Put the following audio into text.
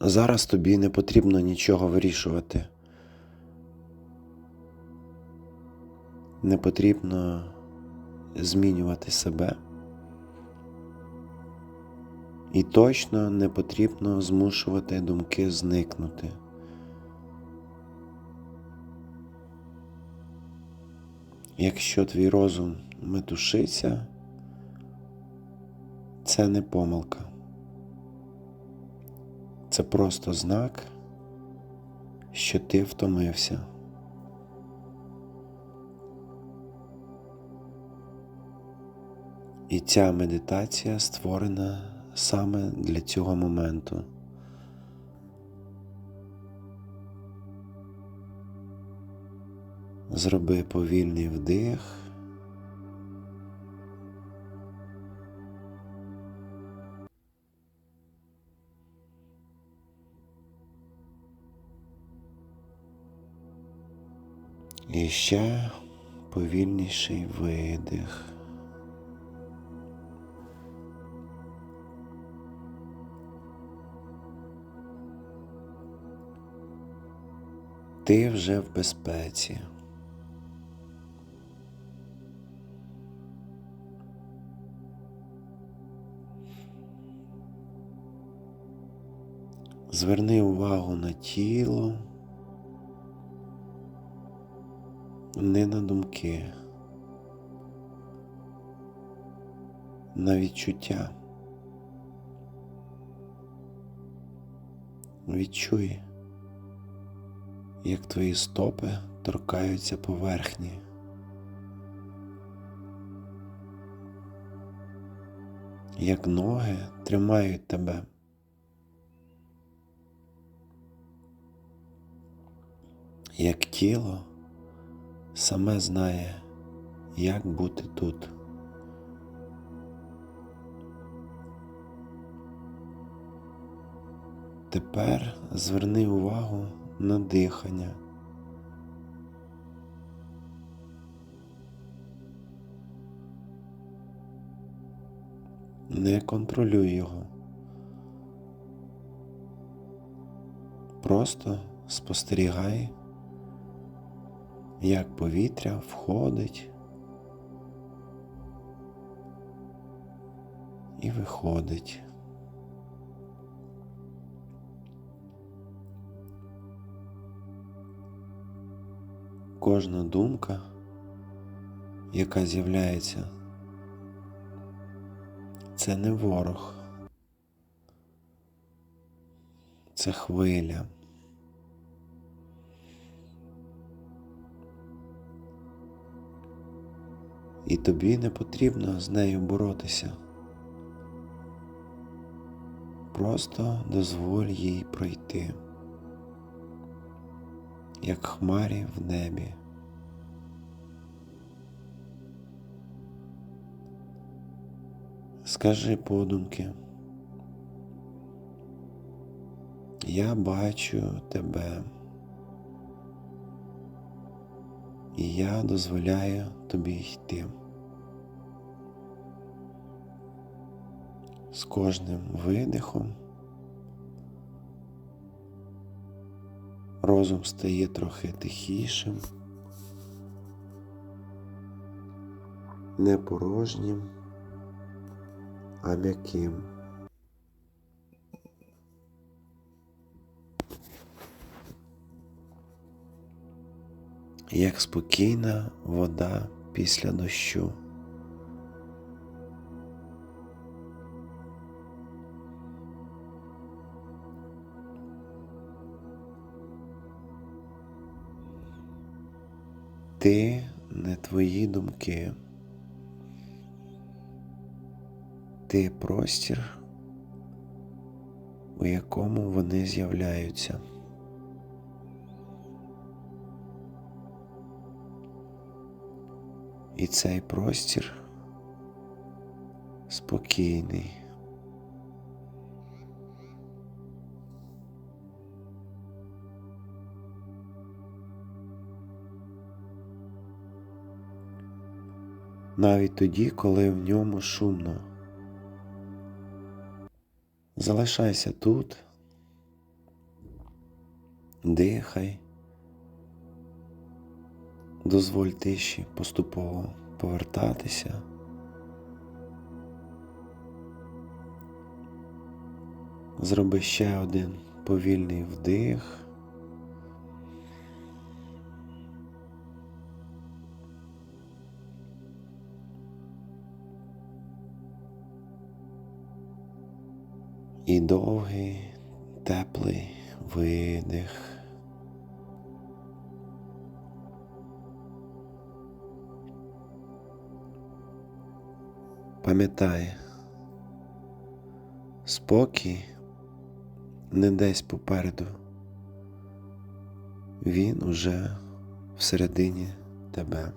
Зараз тобі не потрібно нічого вирішувати. Не потрібно змінювати себе. І точно не потрібно змушувати думки зникнути. Якщо твій розум метушиться, це не помилка. Це просто знак, що ти втомився. І ця медитація створена саме для цього моменту. Зроби повільний вдих. І ще повільніший видих. Ти вже в безпеці. Зверни увагу на тіло, не на думки, на відчуття. Відчуй, як твої стопи торкаються поверхні. Як ноги тримають тебе. Як тіло саме знає, як бути тут. Тепер зверни увагу на дихання. Не контролюй його. Просто спостерігай, як повітря входить і виходить. Кожна думка, яка з'являється, це не ворог, це хвиля. І тобі не потрібно з нею боротися. Просто дозволь їй пройти, як хмарі в небі. Скажи подумки. Я бачу тебе. І я дозволяю тобі йти. З кожним видихом розум стає трохи тихішим, не порожнім, а м'яким. Як спокійна вода після дощу. Ти не твої думки. Ти простір, у якому вони з'являються. І цей простір спокійний. Навіть тоді, коли в ньому шумно. Залишайся тут Дихай. Дозволь тиші поступово повертатися. Зроби ще один повільний вдих. І довгий, теплий видих. Пам'ятай, спокій не десь попереду. Він уже всередині тебе.